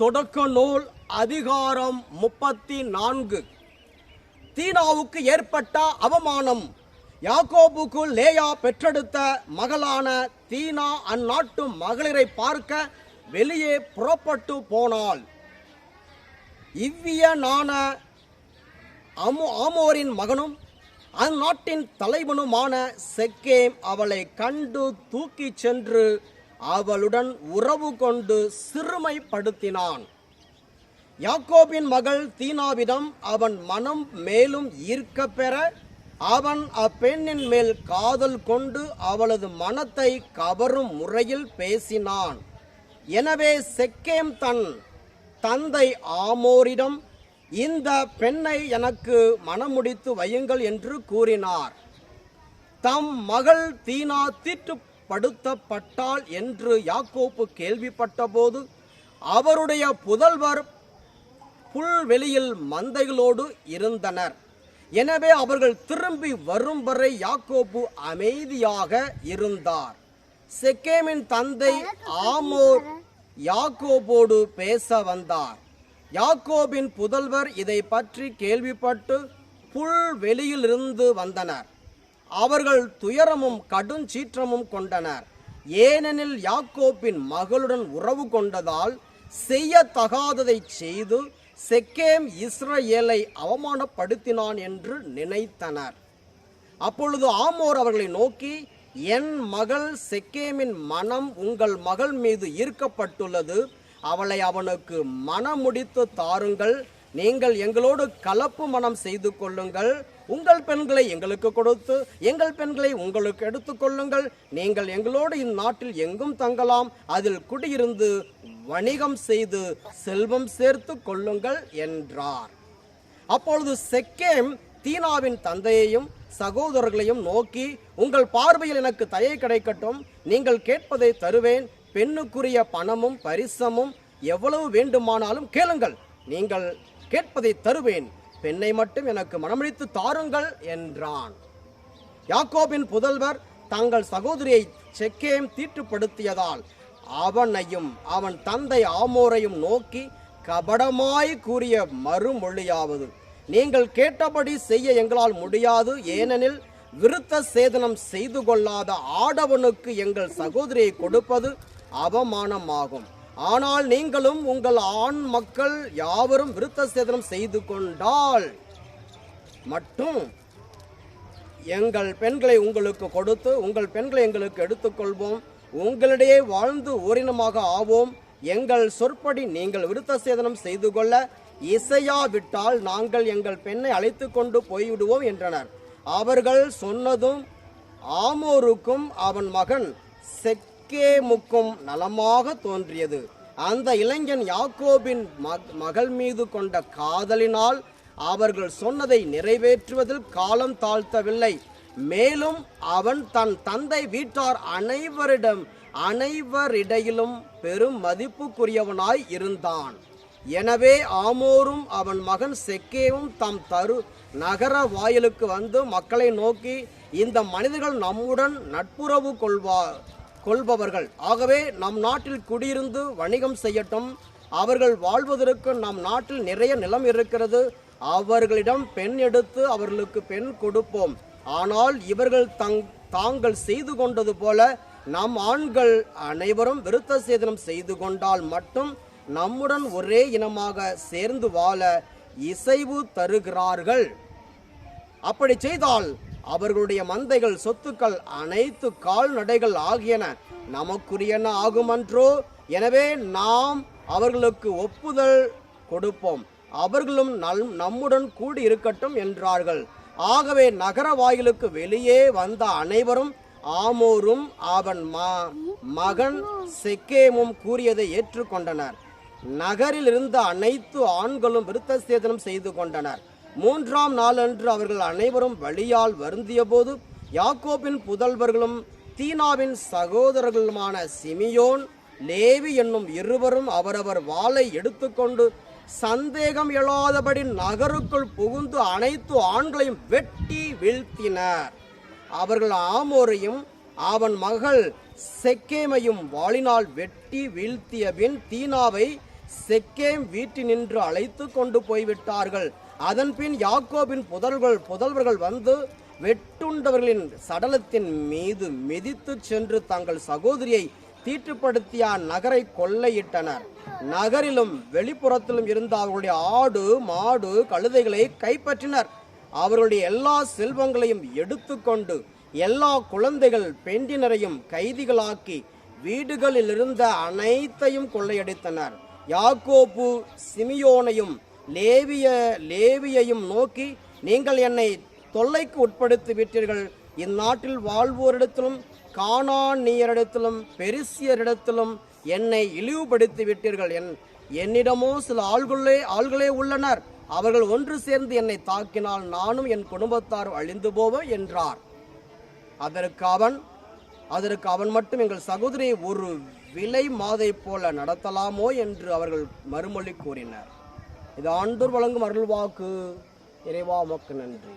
தொடக்க நூல் அதிகாரம் முப்பத்தி நான்கு தீனாவுக்கு ஏற்பட்ட அவமானம். யாக்கோபுக்கு லேயா பெற்றெடுத்த மகளான தீனா அந்நாட்டு மகளிரை பார்க்க வெளியே புறப்பட்டு போனாள். இவ்வியனான அமு ஆமோரின் மகனும் அந்நாட்டின் தலைவனுமான செக்கேம் அவளை கண்டு தூக்கிச் சென்று அவளுடன் உறவு கொண்டு சிறுமைப்படுத்தினான். யாக்கோபின் மகள் தீனாவிடம் அவன் மனம் மேலும் ஈர்க்க பெற அவன் அப்பெண்ணின் மேல் காதல் கொண்டு அவளது மனத்தை கவரும் முறையில் பேசினான். எனவே செக்கேம் தன் தந்தை ஆமோரிடம் இந்த பெண்ணை எனக்கு மனமுடித்து வையுங்கள் என்று கூறினார். தம் மகள் தீனா படுத்தப்பட்டால் என்று யாக்கோப்பு கேள்விப்பட்டபோது அவருடைய புதல்வர் புல்வெளியில் மந்தைகளோடு இருந்தனர். எனவே அவர்கள் திரும்பி வரும் வரை யாக்கோப்பு அமைதியாக இருந்தார். செக்கேமின் தந்தை ஆமோர் யாக்கோபோடு பேச வந்தார். யாக்கோபின் புதல்வர் இதை பற்றி கேள்விப்பட்டு புல்வெளியிலிருந்து வந்தனர். அவர்கள் துயரமும் கடுஞ்சீற்றமும் கொண்டனர். ஏனெனில் யாக்கோப்பின் மகளுடன் உறவு கொண்டதால் செய்யத்தகாததை செய்து செக்கேம் இஸ்ரேலை அவமானப்படுத்தினான் என்று நினைத்தனர். அப்பொழுது ஆமோர் அவர்களை நோக்கி என் மகள் செக்கேமின் மனம் உங்கள் மகள் மீது ஈர்க்கப்பட்டுள்ளது. அவளை அவனுக்கு மனமுடித்து தாருங்கள். நீங்கள் எங்களோடு கலப்பு மனம் செய்து கொள்ளுங்கள். உங்கள் பெண்களை எங்களுக்கு கொடுத்து எங்கள் பெண்களை உங்களுக்கு எடுத்துக்கொள்ளுங்கள் நீங்கள் எங்களோடு இந்நாட்டில் எங்கும் தங்கலாம். அதில் குடியிருந்து வணிகம் செய்து செல்வம் சேர்த்து கொள்ளுங்கள் என்றார். அப்பொழுது செக்கேம் தீனாவின் தந்தையையும் சகோதரர்களையும் நோக்கி உங்கள் பார்வையில் எனக்கு தயை கிடைக்கட்டும். நீங்கள் கேட்பதை தருவேன். பெண்ணுக்குரிய பணமும் பரிசமும் எவ்வளவு வேண்டுமானாலும் கேளுங்கள். நீங்கள் கேட்பதை தருவேன். பெண்ணை மட்டும் எனக்கு மனமளித்து தாருங்கள் என்றான். யாக்கோபின் புதல்வர் தங்கள் சகோதரியை செக்கேம் தீட்டுப்படுத்தியதால் அவனையும் அவன் தந்தை ஆமோரையும் நோக்கி கபடமாய் கூறிய மறுமொழியாவது நீங்கள் கேட்டபடி செய்ய எங்களால் முடியாது. ஏனெனில் விருத்த சேதனம் செய்து கொள்ளாத ஆடவனுக்கு எங்கள் சகோதரியை கொடுப்பது அவமானமாகும். ஆனால் நீங்களும் உங்கள் ஆண் மக்கள் யாவரும் விருத்த சேதனம் செய்து கொண்டால் மட்டும் எங்கள் பெண்களை உங்களுக்கு கொடுத்து உங்கள் பெண்களை எங்களுக்கு எடுத்துக்கொள்வோம். உங்களிடையே வாழ்ந்து ஓரினமாக ஆவோம். எங்கள் சொற்படி நீங்கள் விருத்த சேதனம் செய்து கொள்ள இசையாவிட்டால் நாங்கள் எங்கள் பெண்ணை அழைத்து கொண்டு போய்விடுவோம் என்றனர். அவர்கள் சொன்னதும் ஆமோருக்கும் அவன் மகன் செக் செக்கேமுக்கும் நலமாக தோன்றியது. அந்த இளைஞன் யாக்கோபின் மகள் மீது கொண்ட காதலினால் அவர்கள் சொன்னதை நிறைவேற்றுவதில் காலம் தாழ்த்தவில்லை. மேலும் அவன் தன் தந்தை வீட்டார் அனைவரிடம் அனைவரிடையிலும் பெரும் மதிப்புக்குரியவனாய் இருந்தான். எனவே ஆமோரும் அவன் மகன் செக்கேவும் தம் தரு நகர வாயிலுக்கு வந்து மக்களை நோக்கி இந்த மனிதர்கள் நம்முடன் நட்புறவு கொள்வார் கொள்பவர்கள். ஆகவே நம் நாட்டில் குடியிருந்து வணிகம் செய்யட்டும். அவர்கள் வாழ்வதற்கு நம் நாட்டில் நிறைய நிலம் இருக்கிறது. அவர்களிடம் பெண் எடுத்து அவர்களுக்கு பெண் கொடுப்போம். ஆனால் இவர்கள் தங் தாங்கள் செய்து கொண்டது போல நம் ஆண்கள் அனைவரும் விருத்த சேதனம் செய்து கொண்டால் மட்டும் நம்முடன் ஒரே இனமாக சேர்ந்து வாழ இசைவு தருகிறார்கள். அப்படி செய்தால் அவர்களுடைய மந்தைகள் சொத்துக்கள் அனைத்து கால்நடைகள் ஆகியன நமக்குரியன ஆகுமன்றோ எனவே நாம் அவர்களுக்கு ஒப்புதல் கொடுப்போம். அவர்களும் நல் நம்முடன் கூடி இருக்கட்டும் என்றார்கள். ஆகவே நகர வாயிலுக்கு வெளியே வந்த அனைவரும் ஆமோரும் அவன் ம- மகன் செக்கேமும் கூறியதை ஏற்றுக்கொண்டனர். நகரில் இருந்த அனைத்து ஆண்களும் விருத்த சேதனம் செய்து கொண்டனர். மூன்றாம் நாளன்று அவர்கள் அனைவரும் வழியால் வருந்தியபோது யாக்கோபின் புதல்வர்களும் தீனாவின் சகோதரர்களுமான சிமியோன் லேவி என்னும் இருவரும் அவரவர் வாளை எடுத்துக்கொண்டு சந்தேகம் எழாதபடி நகருக்குள் புகுந்து அனைத்து ஆண்களையும் வெட்டி வீழ்த்தினர். அவர்கள் ஆமோரையும் அவன் மகள் செக்கேமையும் வாளினால் வெட்டி வீழ்த்திய பின் தீனாவை செக்கேம் வீட்டினின்று அழைத்து கொண்டு போய்விட்டார்கள். அதன்பின் யாக்கோபின் புதல்கள் புதல்வர்கள் வந்து வெட்டுண்டவர்களின் சடலத்தின் மீது மிதித்துச் சென்று தங்கள் சகோதரியை தீட்டுப்படுத்திய நகரை கொள்ளையிட்டனர். நகரிலும் வெளிப்புறத்திலும் இருந்த அவர்களுடைய ஆடு மாடு கழுதைகளை கைப்பற்றினர். அவர்களுடைய எல்லா செல்வங்களையும் எடுத்துக்கொண்டு எல்லா குழந்தைகள் பெண்டினரையும் கைதிகளாக்கி வீடுகளில் இருந்த அனைத்தையும் கொள்ளையடித்தனர். யாக்கோப்பு சிமியோனையும் லேவிய லேவியையும் நோக்கி நீங்கள் என்னை தொல்லைக்கு உட்படுத்தி விட்டீர்கள் இந்நாட்டில் வாழ்வோரிடத்திலும் கானானியரிடத்திலும் பெரிசியரிடத்திலும் என்னை இழிவுபடுத்தி விட்டீர்கள் என் என்னிடமோ சில ஆள்களே ஆள்களே உள்ளனர். அவர்கள் ஒன்று சேர்ந்து என்னை தாக்கினால் நானும் என் குடும்பத்தார் அழிந்து போவோம் என்றார். அதற்கு அவன் அதற்கு அவன் மட்டும் எங்கள் சகோதரியை ஒரு விலை மாதை போல நடத்தலாமோ? என்று அவர்கள் மறுமொழி கூறினர். இது ஆண்டோர் வழங்கும் அருள்வாக்கு இறைவா உமக்கு நன்றி.